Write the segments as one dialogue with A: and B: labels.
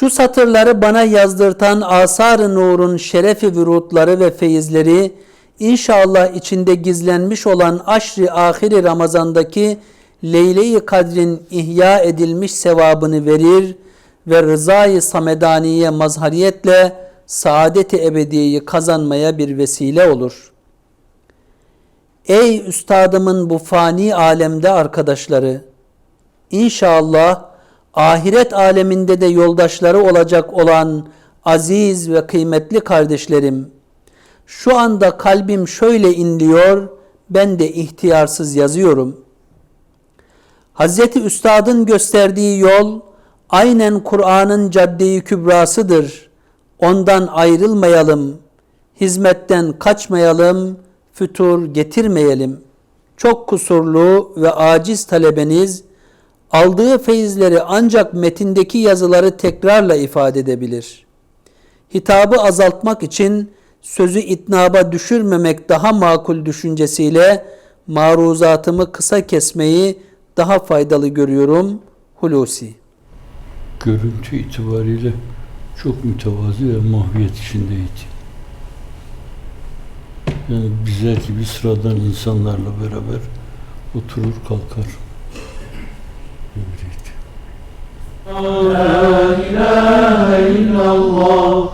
A: Şu satırları bana yazdırtan Asar-ı Nur'un şerefi vürutları ve feyizleri inşallah içinde gizlenmiş olan aşri ahiri Ramazan'daki Leyle-i Kadr'in ihya edilmiş sevabını verir ve rızayı samedaniye mazhariyetle saadet-i ebediyeyi kazanmaya bir vesile olur. Ey üstadımın bu fani alemde arkadaşları! İnşallah ahiret aleminde de yoldaşları olacak olan aziz ve kıymetli kardeşlerim, şu anda kalbim şöyle inliyor, ben de ihtiyarsız yazıyorum. Hazreti Üstad'ın gösterdiği yol, aynen Kur'an'ın caddeyi kübrasıdır. Ondan ayrılmayalım, hizmetten kaçmayalım, fütur getirmeyelim. Çok kusurlu ve aciz talebeniz, aldığı feyizleri ancak metindeki yazıları tekrarla ifade edebilir. Hitabı azaltmak için sözü itnaba düşürmemek daha makul düşüncesiyle maruzatımı kısa kesmeyi daha faydalı görüyorum. Hulusi.
B: Görüntü itibariyle çok mütevazi ve mahviyet içindeydi. Yani bizler gibi sıradan insanlarla beraber oturur kalkar.
C: لا إله إلا الله.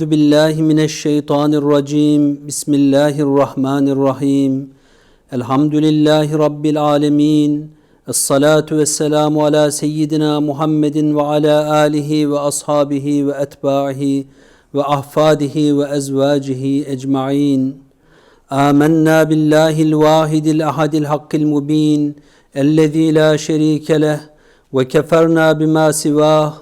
A: Euzu billahi mineşşeytanirracim. Bismillahirrahmanirrahim. Elhamdülillahi rabbil alamin. Essalatu vesselamu ala seyyidina Muhammedin ve ala alihi ve ashabihi ve etba'ihi ve ahfadihi ve ezvacihi ecmaîn. آمنا بالله الواحد الأحد الحق المبين الذي لا شريك له وكفرنا بما سواه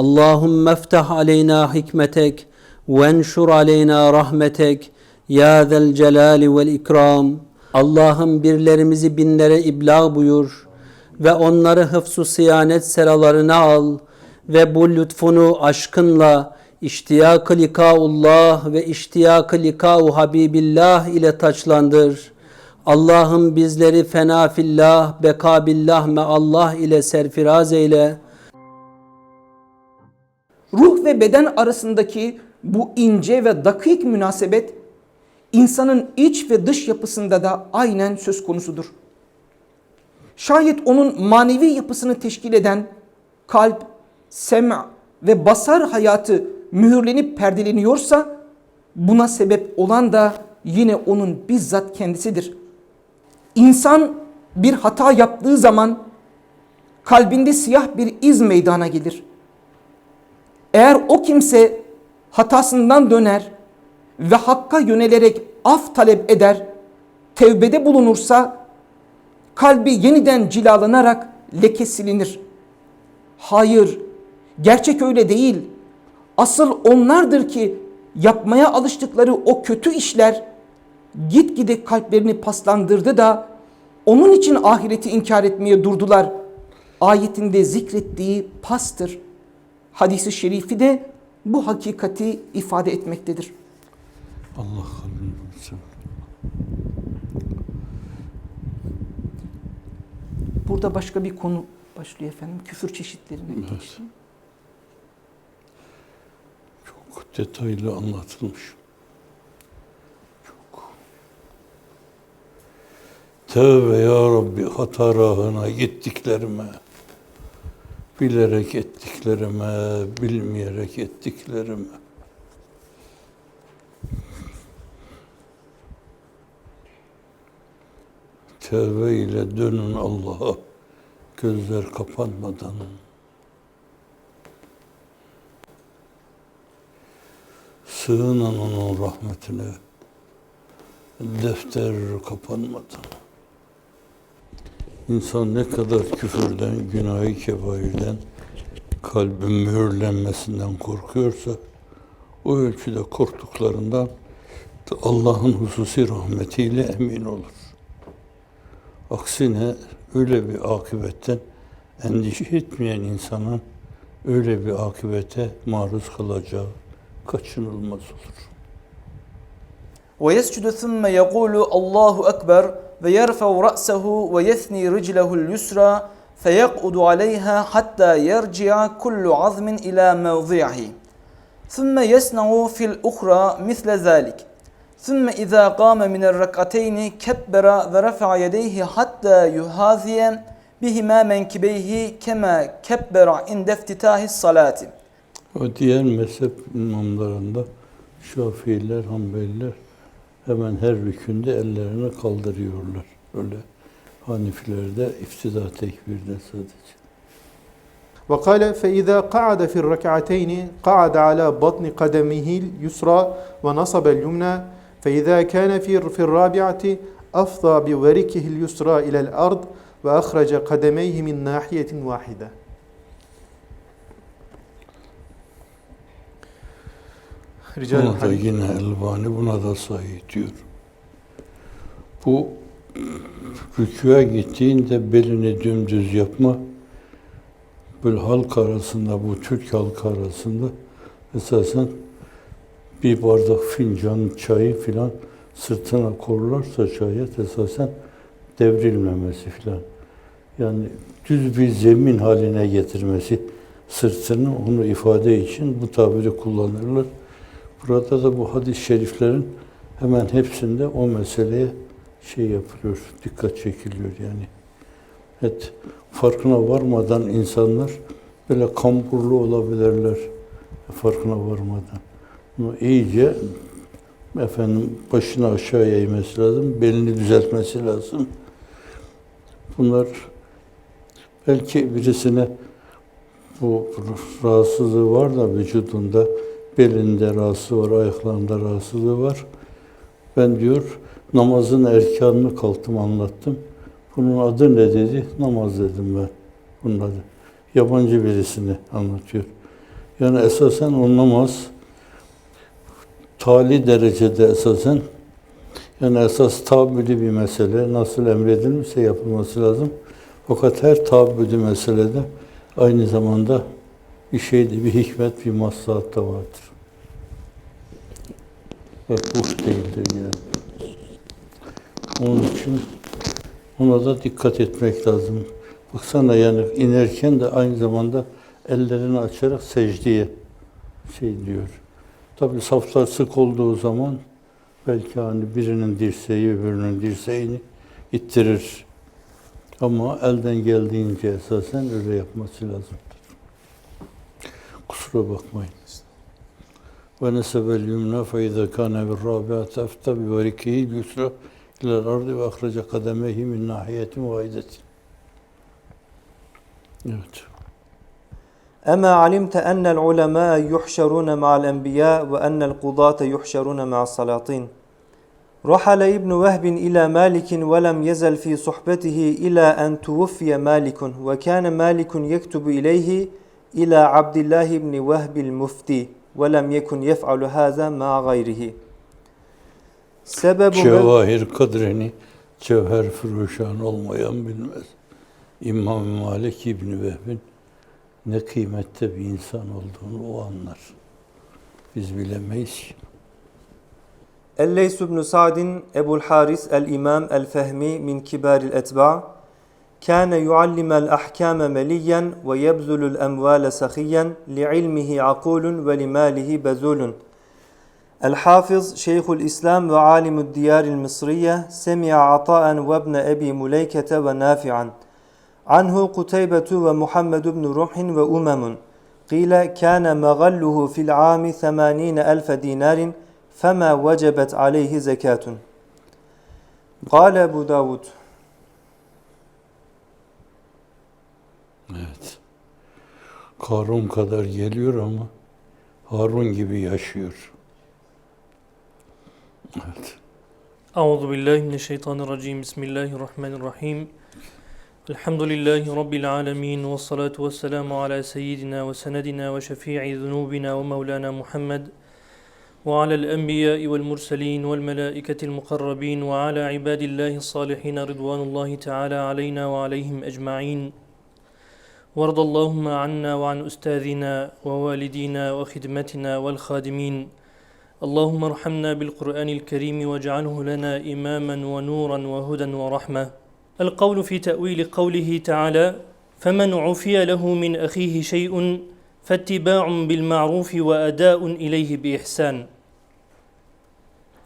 A: اللهم افتح علينا حكمتك Venşur aleyna rahmetek ya zel celali vel ikram. Allah'ım birlerimizi binlere iblag buyur ve onları hıfsu siyanet seralarına al ve bu lütfunu aşkınla iştiyak-ı likaullah ve iştiyak-ı likau habibillah ile taçlandır. Allah'ım bizleri fena fillah, beka billah me Allah ile serfiraz eyle.
D: Ruh ve beden arasındaki bu ince ve dakik münasebet insanın iç ve dış yapısında da aynen söz konusudur. Şayet onun manevi yapısını teşkil eden kalp, sema ve basar hayatı mühürlenip perdeleniyorsa buna sebep olan da yine onun bizzat kendisidir. İnsan bir hata yaptığı zaman kalbinde siyah bir iz meydana gelir. Eğer o kimse hatasından döner ve hakka yönelerek af talep eder, tevbede bulunursa kalbi yeniden cilalanarak leke silinir. Hayır, gerçek öyle değil. Asıl onlardır ki yapmaya alıştıkları o kötü işler gitgide kalplerini paslandırdı da onun için ahireti inkar etmeye durdular. Ayetinde zikrettiği pastır. Hadisi şerifi de bu hakikati ifade etmektedir.
B: Allah bilsin.
D: Burada başka bir konu başlıyor efendim. Küfür çeşitlerine geçti.
B: Çok detaylı anlatılmış. Çok Tövbe ya Rabbi hata rahına gittiklerime, bilerek ettiklerime, bilmeyerek ettiklerime. Tövbe ile dönün Allah'a, gözler kapanmadan. Sığının onun rahmetine, defter kapanmadan. İnsan ne kadar küfürden, günahı kebairden, kalbin mühürlenmesinden korkuyorsa, o ölçüde korktuklarından Allah'ın hususi rahmetiyle emin olur. Aksine öyle bir akıbetten endişe etmeyen insanın öyle bir akıbete maruz kalacağı kaçınılmaz olur.
D: ويسجد ثم يقول الله أكبر ويرفع رأسه ويثني رجله اليسرى فيقعد عليها حتى يرجع كل عظم إلى موضعه ثم يصنع في الأخرى مثل ذلك ثم إذا قام من الركعتين كبر ورفع يديه حتى يهاذي بهما منكبيه كما كبر عند افتتاح الصلاة
B: O diğer mezhep imamlarında Şafiiler, Hanbeliler hemen her rükünde ellerini kaldırıyorlar. Öyle Hanifilerde iftida tekbirde sadece.
E: وقال فإذا قعد في الركعتين قعد على بطن قدمه اليسرى ونصب اليمنى فإذا كان في في الرابعة أفضى بوركه اليسرى إلى الأرض وأخرج قدميه من ناحية واحدة Rica.
B: Buna da yine Elbani buna da sahih diyor. Bu rüküye gittiğinde belini dümdüz yapma böyle halk arasında, bu Türk halkı arasında esasen bir bardak fincan çayı filan sırtına korlarsa şayet esasen devrilmemesi filan. Yani düz bir zemin haline getirmesi sırtını onu ifade için bu tabiri kullanırlar. Burada da bu hadis-i şeriflerin hemen hepsinde o meseleye şey yapılıyor, dikkat çekiliyor yani. Evet, farkına varmadan insanlar böyle kamburlu olabilirler. Farkına varmadan. Bunu iyice efendim başını aşağıya eğmesi lazım, belini düzeltmesi lazım. Bunlar belki birisine bu rahatsızlığı var da vücudunda belinde rahatsızlığı var, ayaklarında rahatsızlığı var. Ben diyor namazın erkanını kalktım anlattım. Bunun adı ne dedi? Namaz dedim ben. Bunun adı. Yabancı birisini anlatıyor. Yani esasen o namaz tali derecede esasen yani esas tabüdü bir mesele. Nasıl emredilmişse yapılması lazım. Fakat her tabüdü meselede aynı zamanda bir şeyde bir hikmet, bir maslahat da vardır. Hep boş değildir yani. Onun için ona da dikkat etmek lazım. Baksana yani inerken de aynı zamanda ellerini açarak secdeye şey diyor. Tabi saflar sık olduğu zaman belki hani birinin dirseği öbürünün dirseğini ittirir. Ama elden geldiğince esasen öyle yapması lazım. Kusura bakmayın. Kâne bir râbi'at efte bi verikihi yusra ilel ardı ve ahrece kademehi min nahiyetin vahidetin. Evet.
F: أما علمت أن العلماء يحشرون مع الأنبياء وأن القضاة يحشرون مع السلاطين رحل ابن وهب إلى مالك ولم يزل في صحبته إلى أن توفي مالك وكان مالك يكتب إليه إلى عبد الله بن وهب المفتي ve lem yekun yef'alu haza ma gayrihi.
B: Sebebu Cevahir kadrini cevher fıruşan olmayan bilmez. İmam Malik İbni Vehbin ne kıymette bir insan olduğunu o anlar. Biz bilemeyiz ki.
F: Elleys ibn Sa'din Ebu'l Haris el İmam el Fehmi min kibaril etba كان يعلم الأحكام مليا ويبذل الأموال سخيا لعلمه عقول ولماله بذول. الحافظ شيخ الإسلام وعالم الديار المصرية سمع عطاء وابن أبي مليكة ونافعا. عنه قتيبة ومحمد بن رمح وأمم. قيل كان مغله في العام ثمانين ألف دينار فما وجبت عليه زكاة قال أبو داود
B: Evet. Karun kadar geliyor ama Harun gibi yaşıyor. Evet.
G: أعوذ بالله من الشيطان الرجيم بسم الله الرحمن الرحيم الحمد لله رب العالمين والصلاة والسلام على سيدنا وسندنا وشفيع ذنوبنا ومولانا محمد وعلى الأنبياء والمرسلين والملائكة المقربين وعلى عباد الله الصالحين رضوان الله تعالى علينا وعليهم أجمعين وارض اللهم عنا وعن أستاذنا ووالدينا وخدمتنا والخادمين. اللهم ارحمنا بالقرآن الكريم واجعله لنا إماما ونورا وهدى ورحمة. القول في تأويل قوله تعالى فمن عفي له من أخيه شيء فاتباع بالمعروف وأداء إليه بإحسان.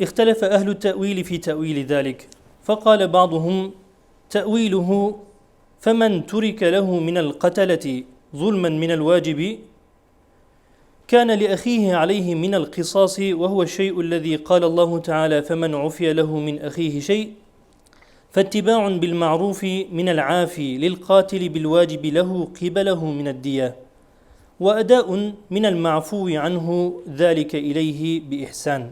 G: اختلف أهل التأويل في تأويل ذلك فقال بعضهم تأويله فمن ترك له من القتلة ظلما من الواجب كان لأخيه عليه من القصاص وهو الشيء الذي قال الله تعالى فمن عفي له من أخيه شيء فاتباع بالمعروف من العافي للقاتل بالواجب له قبله من الدية وأداء من المعفو عنه ذلك إليه بإحسان.